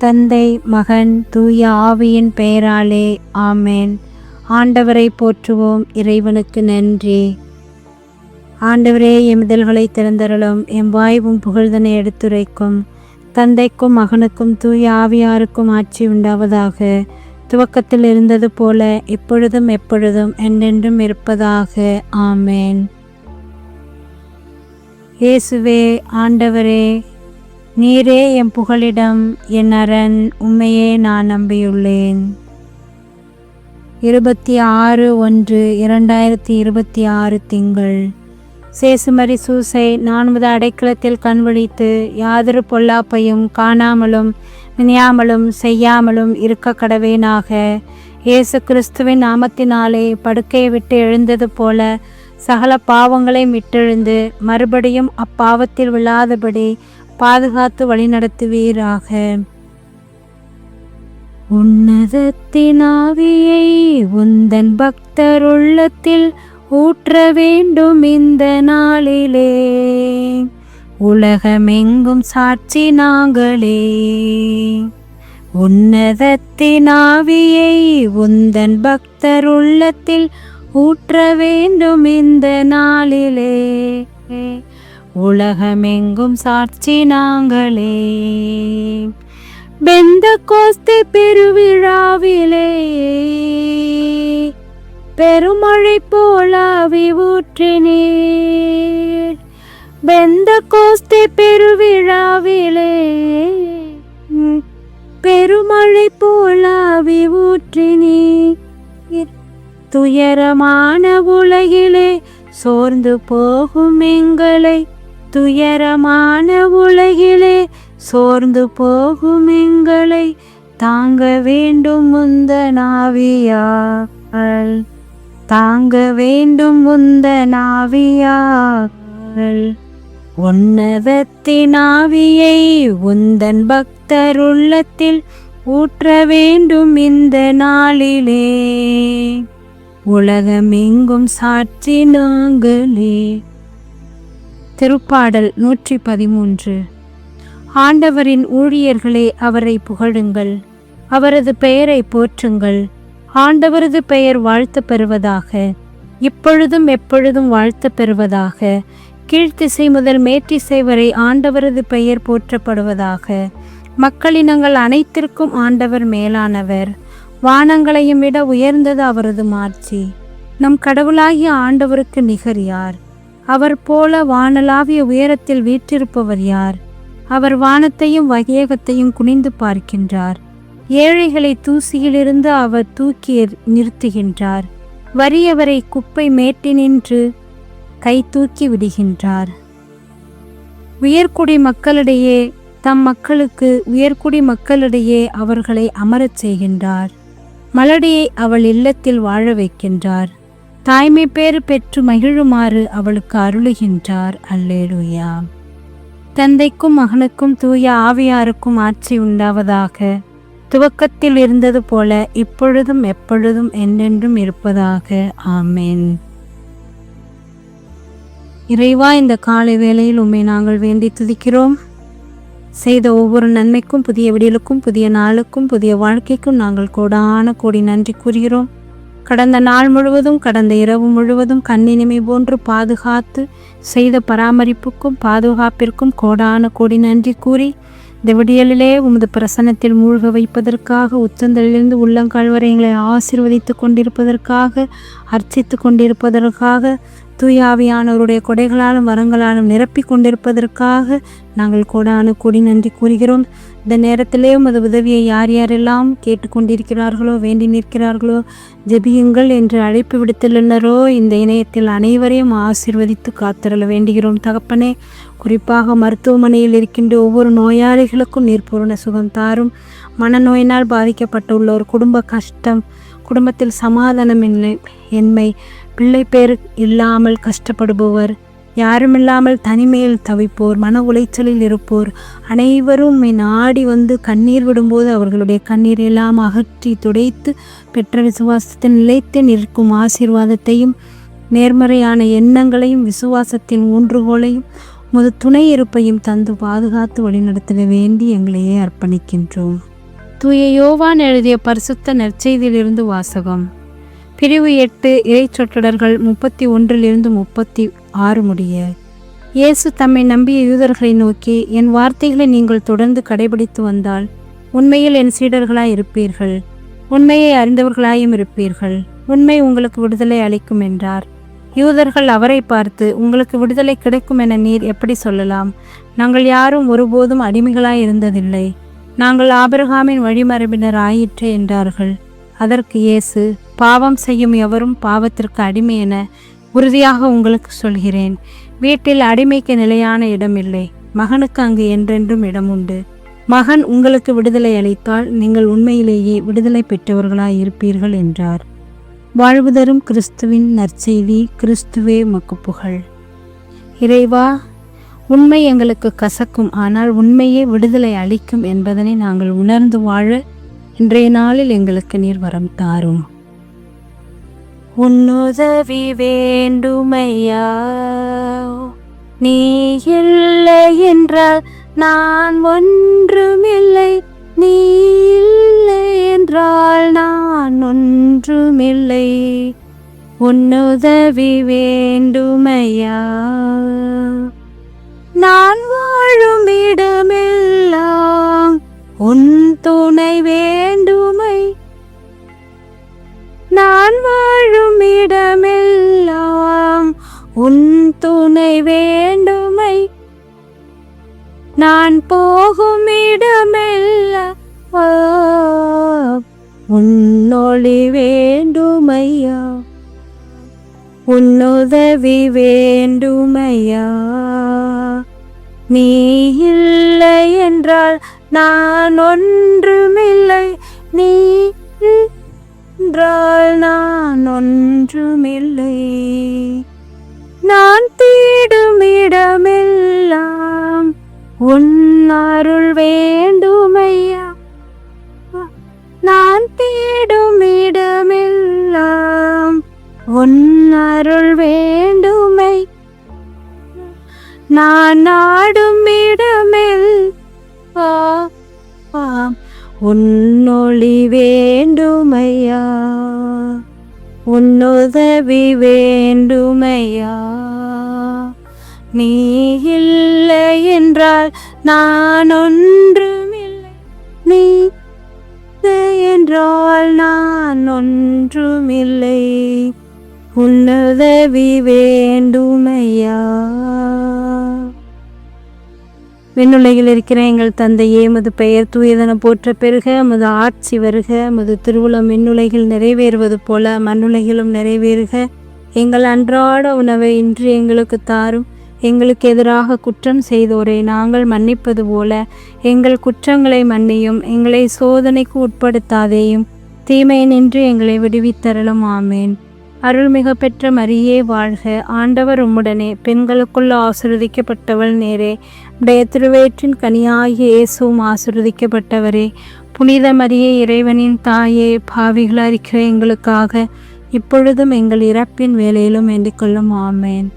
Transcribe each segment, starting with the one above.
தந்தை மகன் தூய ஆவியின் பெயராலே ஆமேன். ஆண்டவரை போற்றுவோம் இறைவனுக்கு நன்றி. ஆண்டவரே எமிதல்களை திறந்தருளும் எம் வாய்வும் புகழ்தனை எடுத்துரைக்கும் தந்தைக்கும் மகனுக்கும் தூய ஆவியாருக்கும் ஆட்சி உண்டாவதாக. துவக்கத்தில் இருந்தது போல இப்பொழுதும் எப்பொழுதும் என்றென்றும் இருப்பதாக. ஆமேன். இயேசுவே ஆண்டவரே நீரே என் புகலிடம் என் அரண் உண்மையே நான் நம்பியுள்ளேன். இருபத்தி ஆறு ஒன்று இரண்டாயிரத்தி இருபத்தி ஆறு திங்கள். சேசுமரி சூசை நான்கு அடைக்கலத்தில் கண்விழித்து யாதொரு பொல்லாப்பையும் காணாமலும் நினையாமலும் செய்யாமலும் இருக்க கடவேனாக. இயேசு கிறிஸ்துவின் நாமத்தினாலே படுக்கையை விட்டு எழுந்தது போல சகல பாவங்களையும் விட்டெழுந்து மறுபடியும் அப்பாவத்தில் விழாதபடி பாதுகாத்து வழிநடத்துவீராக. உன்னதத்தினாவியை உந்தன் பக்தர் உள்ளத்தில் ஊற்ற வேண்டும் இந்த நாளிலே. உலகமெங்கும் சாட்சி நாங்களே. உன்னதத்தினாவியை உந்தன் பக்தர் உள்ளத்தில் ஊற்ற வேண்டும் இந்த நாளிலே. உலகமெங்கும் சாட்சி நாங்களே. பெந்த கோஸ்தி பெருவிழாவிலே பெருமழை போல ஊற்றினீர். பெந்த கோஸ்தி பெருவிழாவிலே பெருமழை போல ஊற்றினீர். துயரமான உலகிலே சோர்ந்து போகும் எங்களை துயரமான உலகிலே சோர்ந்து போகும் எங்களை தாங்க வேண்டும் முந்த நாவியால் தாங்க வேண்டும் முந்த நாவியால் உன்னதத்தின் ஆவியை உந்தன் பக்தர் உள்ளத்தில் ஊற்ற வேண்டும் இந்த நாளிலே. உலகமெங்கும் சாட்சி நாங்களே. திருப்பாடல் நூற்றி பதிமூன்று ஆண்டவரின் ஊழியர்களே அவரை புகழுங்கள். அவரது பெயரை போற்றுங்கள். ஆண்டவரது பெயர் வாழ்த்து பெறுவதாக. இப்பொழுதும் எப்பொழுதும் வாழ்த்து பெறுவதாக. கீழ்த்திசை முதல் மேற்றிசை வரை ஆண்டவரது பெயர் போற்றப்படுவதாக. மக்களினங்கள் அனைத்திற்கும் ஆண்டவர் மேலானவர். வானங்களையும் விட உயர்ந்தது அவரது மாட்சி. நம் கடவுளாகிய ஆண்டவருக்கு நிகர் யார்? அவர் போல வானலாவிய உயரத்தில் வீற்றிருப்பவர் யார்? அவர் வானத்தையும் வகையகத்தையும் குனிந்து பார்க்கின்றார். ஏழைகளை தூசியிலிருந்து அவர் தூக்கி நிறுத்துகின்றார். வறியவரை குப்பை மேட்டினின்று கை தூக்கி விடுகின்றார். உயர்குடி மக்களிடையே தம் மக்களுக்கு உயர்குடி மக்களிடையே அவர்களை அமரச் செய்கின்றார். மலடியை அவள் இல்லத்தில் வாழ வைக்கின்றார். தாய்மை பேறு பெற்று மகிழுமாறு அவளுக்கு அருளுகின்றார். அல்லேலுயா. தந்தைக்கும் மகனுக்கும் தூய ஆவியாருக்கும் ஆட்சி உண்டாவதாக. துவக்கத்தில் இருந்தது போல இப்பொழுதும் எப்பொழுதும் என்றென்றும் இருப்பதாக. ஆமேன். இறைவா இந்த காலை வேளையில் உண்மை நாங்கள் வேண்டி துதிக்கிறோம். செய்த ஒவ்வொரு நன்மைக்கும் புதிய விடியலுக்கும் புதிய நாளுக்கும் புதிய வாழ்க்கைக்கும் நாங்கள் கோடான கோடி நன்றி கூறுகிறோம். கடந்த நாள் முழுவதும் கடந்த இரவு முழுவதும் கண்ணினிமை போன்று பாதுகாத்து செய்த பராமரிப்புக்கும் பாதுகாப்பிற்கும் கோடான கோடி நன்றி கூறி இந்த விடியலிலே உமது பிரசன்னத்தில் மூழ்க வைப்பதற்காக உச்சந்தலிலிருந்து உள்ளங்கழ்வரை எங்களை ஆசிர்வதித்து கொண்டிருப்பதற்காக அர்ச்சித்து கொண்டிருப்பதற்காக தூயாவியானவருடைய கொடைகளாலும் வரங்களாலும் நிரப்பி கொண்டிருப்பதற்காக நாங்கள் கோடான கொடி நன்றி கூறுகிறோம். இந்த நேரத்திலே உமது உதவியை யார் யாரெல்லாம் கேட்டுக்கொண்டிருக்கிறார்களோ வேண்டி நிற்கிறார்களோ ஜெபியுங்கள் என்று அழைப்பு விடுத்துள்ளனரோ இந்த இணையத்தில் அனைவரையும் ஆசிர்வதித்து காத்திரல வேண்டுகிறோம். தகப்பனே குறிப்பாக மருத்துவமனையில் இருக்கின்ற ஒவ்வொரு நோயாளிகளுக்கும் நீர்பூர்ண சுகம் தாரும். மனநோயினால் பாதிக்கப்பட்டுள்ள ஒரு குடும்ப கஷ்டம் குடும்பத்தில் சமாதானமின்மை என்மை பிள்ளை பேர் இல்லாமல் கஷ்டப்படுபவர் யாருமில்லாமல் தனிமையில் தவிப்போர் மன உளைச்சலில் இருப்போர் அனைவரும் நாடி வந்து கண்ணீர் விடும்போது அவர்களுடைய கண்ணீர் எல்லாம் அகற்றி துடைத்து பெற்ற விசுவாசத்தில் நிலைத்து நிற்கும் ஆசீர்வாதத்தையும் நேர்மறையான எண்ணங்களையும் விசுவாசத்தின் ஊன்றுகோலையும் முது துணை இருப்பையும் தந்து பாதுகாத்து வழிநடத்திட வேண்டி எங்களையே அர்ப்பணிக்கின்றோம். தூய யோவான் எழுதிய பரிசுத்த நற்செய்தியிலிருந்து வாசகம். பிரிவு எட்டு இறைச்சொற்றடர்கள் முப்பத்தி ஒன்றிலிருந்து முப்பத்தி ஆறு முடிய. இயேசு தம்மை நம்பிய யூதர்களை நோக்கி என் வார்த்தைகளை நீங்கள் தொடர்ந்து கடைபிடித்து வந்தால் உண்மையில் என் சீடர்களாய் இருப்பீர்கள். உண்மையை அறிந்தவர்களாயும் இருப்பீர்கள். உண்மை உங்களுக்கு விடுதலை அளிக்கும் என்றார். யூதர்கள் அவரை பார்த்து உங்களுக்கு விடுதலை கிடைக்கும் என நீர் எப்படி சொல்லலாம்? நாங்கள் யாரும் ஒருபோதும் அடிமைகளாய் இருந்ததில்லை. நாங்கள் ஆபிரகாமின் வழிமரபினர் ஆயிற்று என்றார்கள். அதற்கு இயேசு பாவம் செய்யும் எவரும் பாவத்திற்கு அடிமை என உறுதியாக உங்களுக்கு சொல்கிறேன். வீட்டில் அடிமைக்கு நிலையான இடம் இல்லை. மகனுக்கு அங்கு என்றென்றும் இடம் உண்டு. மகன் உங்களுக்கு விடுதலை அளித்தால் நீங்கள் உண்மையிலேயே விடுதலை பெற்றவர்களாய் இருப்பீர்கள் என்றார். வாழ்வு தரும் கிறிஸ்துவின் நற்செய்தி கிறிஸ்துவே மக்கு புகழ் இறைவா உண்மை எங்களுக்கு கசக்கும் ஆனால் உண்மையே விடுதலை அளிக்கும் என்பதனை நாங்கள் உணர்ந்து வாழ இன்றைய நாளில் எங்களுக்கு நீர் வரம் தாரும். உன்னுதவி வேண்டுமையா? நீ இல்லை என்றால் நான் ஒன்றுமில்லை. நீ இல்லை என்றால் நான் ஒன்றுமில்லை. உன்னுதவி வேண்டுமையா? நான் வாழும் இடமெல்லாம் உன் துணை வேண்டுமை. நான் வாழும் இடமெல்லாம் உன் துணை வேண்டுமை. நான் போகும் இடமெல்லாம் உன்னொளி வேண்டுமையா? உன்னுதவி வேண்டுமையா? நீ இல்லை என்றால் நான் ஒன்றுமில்லை. நீ என்றால் நான் ஒன்றுமில்லை. நான் தீ உன்னொளி வேண்டுமையா? உன்னுதவி வேண்டுமையா? நீ இல்லை என்றால் நான் ஒன்றுமில்லை. நீ என்றால் நான் ஒன்றுமில்லை. உன்னுதவி வேண்டுமையா? விண்ணுலகில் இருக்கிற எங்கள் தந்தையே மது பெயர் தூயதன போற்ற பெருக மது ஆட்சி வருக மது திருவுளம் விண்ணுலகில் நிறைவேறுவது போல மண்ணுலகிலும் நிறைவேறுக. எங்கள் அன்றாட உணவை இன்று எங்களுக்கு தாரும். எங்களுக்கு எதிராக குற்றம் செய்தோரை நாங்கள் மன்னிப்பது போல எங்கள் குற்றங்களை மன்னியும் எங்களை சோதனைக்கு உட்படுத்தாதேயும். தீமை நின்று எங்களை விடுவித்தரலும் ஆமேன். அருள்மிக பெற்ற மரியே வாழ்க. ஆண்டவர் உம்முடனே. பெண்களுக்குள்ள ஆசிர்வதிக்கப்பட்டவள் நேரே. உடைய திருவேற்றின் கனியாகிய இயேசுவும் ஆசிர்வதிக்கப்பட்டவரே புனித மரிய இறைவனின் தாயே பாவிகள் அறிக்கிற எங்களுக்காக இப்பொழுதும் எங்கள் இறப்பின் வேலையிலும் கொள்ளும். ஆமேன்.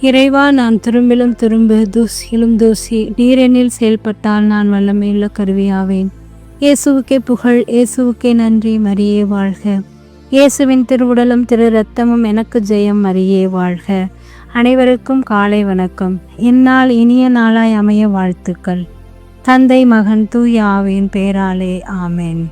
இறைவா நான் திரும்பிலும் திரும்பு தூசியிலும் தூசி நீரெனில் செயல்பட்டால் நான் வல்லமையுள்ள கருவியாவேன். இயேசுவுக்கே புகழ் இயேசுவுக்கே நன்றி மரியே வாழ்க. இயேசுவின் திருவுடலும் திரு ரத்தமும் எனக்கு ஜெயம் மரியே வாழ்க. அனைவருக்கும் காலை வணக்கம். இந்நாள் இனிய நாளாய் அமைய வாழ்த்துக்கள். தந்தை மகன் தூயாவின் பேராலே ஆமேன்.